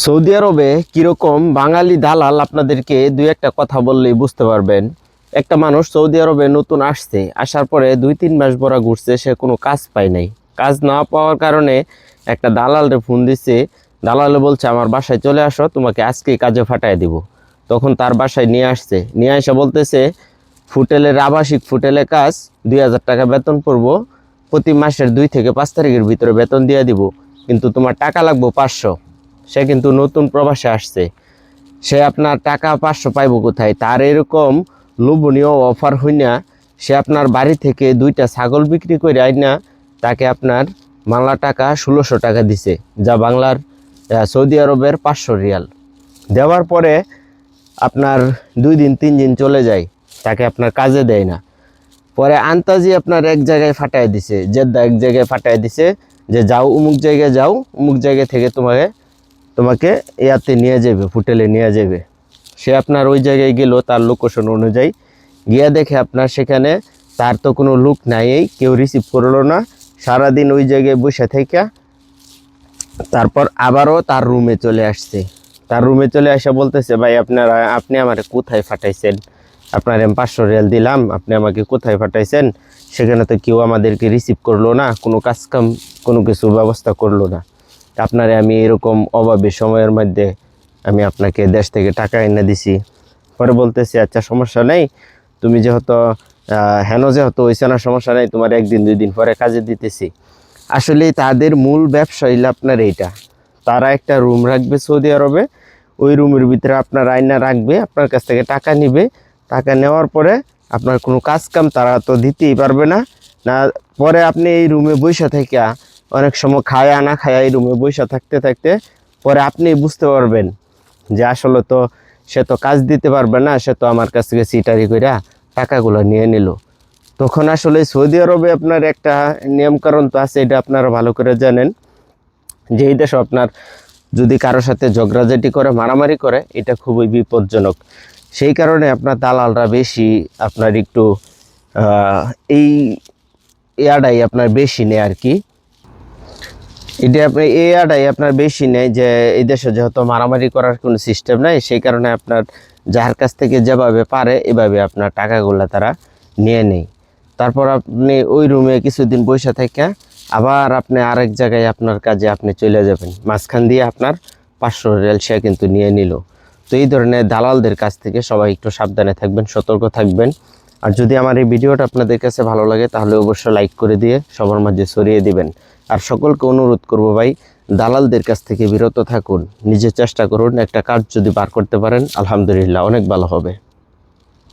Saudi আরবে কীরকম বাঙালি দালাল আপনাদেরকে দুই একটা কথা বললেই বুঝতে পারবেন। একটা মানুষ সৌদি আরবে নতুন আসছে, আসার পরে দুই তিন মাস বড়া ঘুরছে, সে কোনো কাজ পায় নাই। কাজ না পাওয়ার কারণে একটা দালালরে ফোন দিছে, দালালে বলছে, আমার বাসায় চলে আসো, তোমাকে আজকেই কাজে ফাটায় দিব। তখন তার বাসায় নিয়ে আসছে। নিয়ে আসা বলতেছে ফুটেলের আবাসিক ফুটেলে কাজ, দুই হাজার টাকা বেতন পড়ব, প্রতি মাসের দুই থেকে পাঁচ তারিখের ভিতরে বেতন দিয়ে দিব, কিন্তু তোমার টাকা লাগবো পাঁচশো। সে কিন্তু নতুন প্রবাসে আসছে। সে আপনার টাকা পাঁচশো পাইব কোথায়? তার এরকম লোভনীয় অফার হইনা। সে আপনার বাড়ি থেকে দুইটা ছাগল বিক্রি করে আইনা, তাকে আপনার বাংলা টাকা ষোলোশো টাকা দিছে, যা বাংলার সৌদি আরবের পাঁচশো রিয়াল। দেওয়ার পরে আপনার দুই দিন, তিন দিন চলে যায়, তাকে আপনার কাজে দেয় না। পরে আন্তাজি আপনার এক জায়গায় ফাটায় দিছে, জেদ্দা এক জায়গায় ফাটায় দিছে, যে যাও অমুক জায়গায় যাও অমুক জায়গা থেকে তোমাকে তোমাকে ইয়াতে নিয়ে যাবে হোটেলে নিয়ে যাবে সে আপনার ওই জায়গায় গেল, তার লোকেশন অনুযায়ী। গিয়া দেখে আপনার সেখানে তার তো কোনো লুক নাই কেউ রিসিভ করল না। সারাদিন ওই জায়গায় বসে থেকে তারপর আবারও তার রুমে চলে আসছে। তার রুমে চলে আসে বলতেছে, ভাই, আপনারা, আপনি আমার কোথায় ফাটাইছেন? আপনার আমি পাঁচশো রিয়াল দিলাম, আপনি আমাকে কোথায় পাঠাইছেন সেখানে তো কেউ আমাদেরকে রিসিভ করল না, কোনো কাজকাম কোনো কিছু ব্যবস্থা করল না। আপনারে আমি এরকম অভাবে সময়ের মধ্যে আমি আপনাকে দেশ থেকে টাকা এনে দিছি। পরে বলতেছি আচ্ছা সমস্যা নেই। তুমি যেহেতু হেন যেহেতু হয়েছে না, সমস্যা নেই, তোমার একদিন, দুই দিন পরে কাজে দিতেছি। আসলে তাদের মূল ব্যবসা হইলে আপনার এইটা তারা একটা রুম রাখবে সৌদি আরবে। ওই রুমের ভিতরে আপনার আয়না রাখবে, আপনার কাছ থেকে টাকা নিবে। টাকা নেওয়ার পরে আপনার কোনো কাজ কাম তারা তো দিতেই পারবে না। না, পরে আপনি এই রুমে বসে থেকে অনেক সময় খায়া না খায়া এই রুমে বসে থাকতে থাকতে পরে আপনি বুঝতে পারবেন যে আসলে তো সে তো কাজ দিতে পারবে না, সে তো আমার কাছ থেকে সিটারি কইরা টাকাগুলো নিয়ে নিল। তখন আসলে সৌদি আরবে আপনার একটা নিয়মকানুন তো আছে, এটা আপনারা ভালো করে জানেন যে এই দেশে আপনার যদি কারোর সাথে ঝগড়াঝাটি করে, মারামারি করে, এটা খুবই বিপজ্জনক। সেই কারণে আপনার দালালরা বেশি আপনার একটু এই ইয়াটাই আপনার বেশি নেয় আর কি। এটা আপনার এই আপনার বেশি নেয় যে এই দেশে যেহেতু মারামারি করার কোনো সিস্টেম নাই, সেই কারণে আপনার যার কাছ থেকে যেভাবে পারে এভাবে আপনার টাকাগুলো তারা নিয়ে নেয়। তারপর আপনি ওই রুমে কিছুদিন বসে থেকে আবার আপনি আরেক জায়গায় আপনার কাজে আপনি চলে যাবেন। মাঝখান দিয়ে আপনার পাঁচশো রেল সে কিন্তু নিয়ে নিল। তো এই ধরনের দালালদের কাছ থেকে সবাই একটু সাবধানে থাকবেন, সতর্ক থাকবেন। আর যদি আমার এই ভিডিওটা আপনাদের কাছে ভালো লাগে, তাহলে অবশ্যই লাইক করে দিয়ে সবার মাঝে ছড়িয়ে দিবেন। আর সকলকে অনুরোধ করব ভাই, দালালদের কাছ থেকে বিরত থাকুন, নিজে চেষ্টা করুন, একটা কাজ যদি বার করতে পারেন, আলহামদুলিল্লাহ, অনেক ভালো হবে।